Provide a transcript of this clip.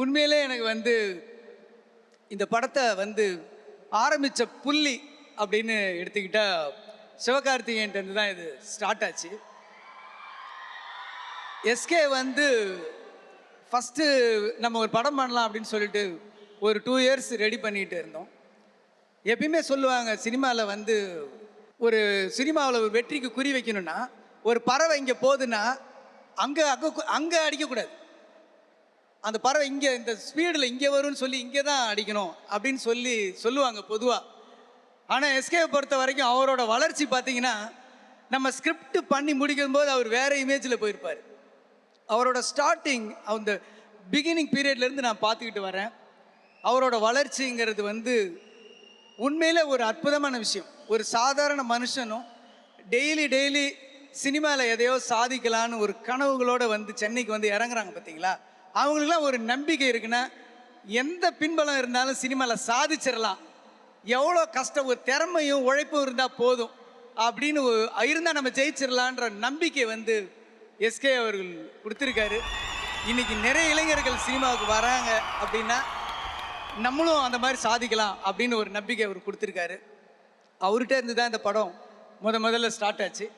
உண்மையிலே எனக்கு வந்து இந்த படத்தை வந்து ஆரம்பித்த புள்ளி அப்படின்னு எடுத்துக்கிட்டா சிவகார்த்திகேயன்ட்டு தான் இது ஸ்டார்ட் ஆச்சு. எஸ்கே வந்து ஃபஸ்ட்டு நம்ம ஒரு படம் பண்ணலாம் அப்படின்னு சொல்லிட்டு ஒரு டூ இயர்ஸ் ரெடி பண்ணிகிட்டு இருந்தோம். எப்பயுமே சொல்லுவாங்க சினிமாவில் வந்து ஒரு சினிமாவில் ஒரு வெற்றிக்கு குறி வைக்கணும்னா ஒரு பறவை இங்கே போகுதுன்னா அங்கே அங்கே அங்கே அடிக்கக்கூடாது. அந்த பறவை இங்கே இந்த ஸ்பீடில் இங்கே வரும்னு சொல்லி இங்கே தான் அடிக்கணும் அப்படின்னு சொல்லி சொல்லுவாங்க பொதுவாக ஆனால் எஸ்கேவை பொறுத்த வரைக்கும் அவரோட வளர்ச்சி பார்த்தீங்கன்னா நம்ம ஸ்கிரிப்ட் பண்ணி முடிக்கும் போது அவர் வேறு இமேஜில் போயிருப்பார். அவரோட ஸ்டார்டிங் அந்த பிகினிங் பீரியட்லேருந்து நான் பார்த்துக்கிட்டு வரேன். அவரோட வளர்ச்சிங்கிறது வந்து உண்மையில் ஒரு அற்புதமான விஷயம். ஒரு சாதாரண மனுஷனும் டெய்லி டெய்லி சினிமாவில் எதையோ சாதிக்கலான்னு ஒரு கனவுகளோடு வந்து சென்னைக்கு வந்து இறங்குறாங்க பார்த்தீங்களா? அவங்களுக்குலாம் ஒரு நம்பிக்கை இருக்குன்னா எந்த பின்பலம் இருந்தாலும் சினிமாவில் சாதிச்சிடலாம் எவ்வளோ கஷ்டம் ஒரு திறமையும் உழைப்பும் இருந்தால் போதும். அப்படின்னு இருந்தால் நம்ம ஜெயிச்சிடலான்ற நம்பிக்கை வந்து எஸ்கே அவர்கள் கொடுத்துருக்காரு. இன்னைக்கு நிறைய இளைஞர்கள் சினிமாவுக்கு வராங்க அப்படின்னா நம்மளும் அந்த மாதிரி சாதிக்கலாம் அப்படின்னு ஒரு நம்பிக்கை அவர் கொடுத்துருக்காரு. அவர்கிட்ட இருந்து தான் இந்த படம் முத முதல்ல ஸ்டார்ட் ஆச்சு.